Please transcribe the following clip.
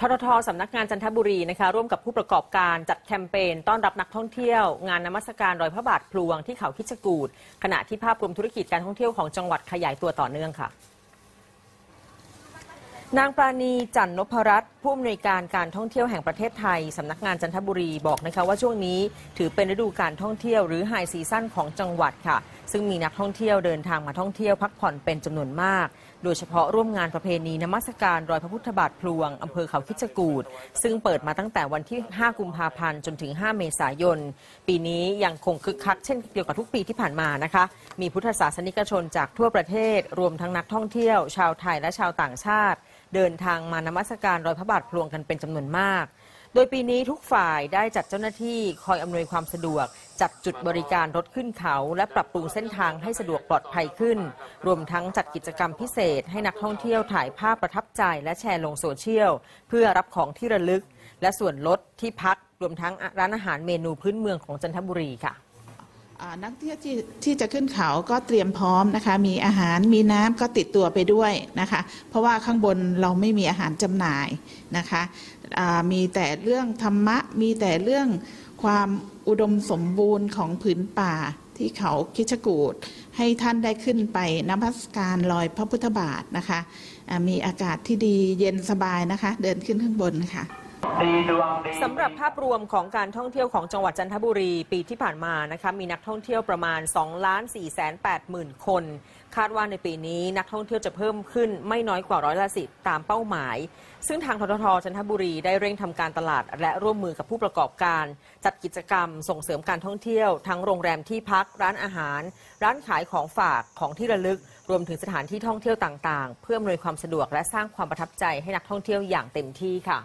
ทททสำนักงานจันทบุรีนะคะร่วมกับผู้ประกอบการจัดแคมเปญต้อนรับนักท่องเที่ยว งานนมัสการรอยพระบาทพลวงที่เขาคิจกูดขณะที่ภาพรวมธุรกิจการท่องเที่ยวของจังหวัดขยายตัวต่อเนื่องค่ะ นางปราณีจันนพรัตน์ผู้อำนวยการการท่องเที่ยวแห่งประเทศไทยสำนักงานจันทบุรีบอกนะคะว่าช่วงนี้ถือเป็นฤดูการท่องเที่ยวหรือไฮซีซั่นของจังหวัดค่ะ ซึ่งมีนักท่องเที่ยวเดินทางมาท่องเที่ยวพักผ่อนเป็นจำนวนมากโดยเฉพาะร่วมงานประเพณีนมัสการรอยพระพุทธบาทพลวงอำเภอเขาคิดจกูดซึ่งเปิดมาตั้งแต่วันที่ 5 กุมภาพันธ์จนถึง 5 เมษายน ปีนี้ยังคงคึกคักเช่นเดียวกับทุกปีที่ผ่านมานะคะ มีพุทธศาสนิกชนจากทั่วประเทศ รวมทั้งนักท่องเที่ยว ชาวไทยและชาวต่างชาติ เดินทางมานมัสการรอยพระบาทพลวงกันเป็นจำนวนมาก ดยปีนี้ทุกฝ่ายได้จัดเจ้าหน้าที่คอยอำนวยความสะดวก จัดจุดบริการรถขึ้นเขา และปรับปรุงเส้นทางให้สะดวกปลอดภัยขึ้น รวมทั้งจัดกิจกรรมพิเศษ ให้นักท่องเที่ยวถ่ายภาพประทับใจและแชร์ลงโซเชียล เพื่อรับของที่ระลึก และส่วนลดที่พัก รวมทั้งร้านอาหารเมนูพื้นเมืองของจันทบุรีค่ะ นักเที่ยวที่ที่จะขึ้นเขาก็เตรียมพร้อมนะคะ มีอาหารมีน้ำก็ติดตัวไปด้วยนะคะ เพราะว่าข้างบนเราไม่มีอาหารจำหน่ายนะคะมีแต่เรื่องธรรมะมีแต่เรื่องความอุดมสมบูรณ์ของผืนป่าที่เขาคิชกูดให้ท่านได้ขึ้นไปนมัสการลอยพระพุทธบาทนะคะ มีอากาศที่ดีเย็นสบายนะคะ เดินขึ้นข้างบนค่ะ สำหรับภาพรวมของการท่องเที่ยวของจังหวัดจันทบุรี ปีที่ผ่านมานะคะมีนักท่องเที่ยวประมาณ2ล้าน4แสน8หมื่นคน คาดว่าในปีนี้นักท่องเที่ยวจะเพิ่มขึ้นไม่น้อยกว่าร้อยละสิบตามเป้าหมาย ซึ่งทางทททจันทบุรีได้เร่งทำการตลาด และร่วมมือกับผู้ประกอบการ จัดกิจกรรมส่งเสริมการท่องเที่ยว ทั้งโรงแรมที่พักร้านอาหาร ร้านขายของฝากของที่ระลึก รวมถึงสถานที่ท่องเที่ยวต่างๆ เพื่ออำนวยความสะดวกและสร้างความประทับใจให้นักท่องเที่ยวอย่างเต็มที่ค่ะ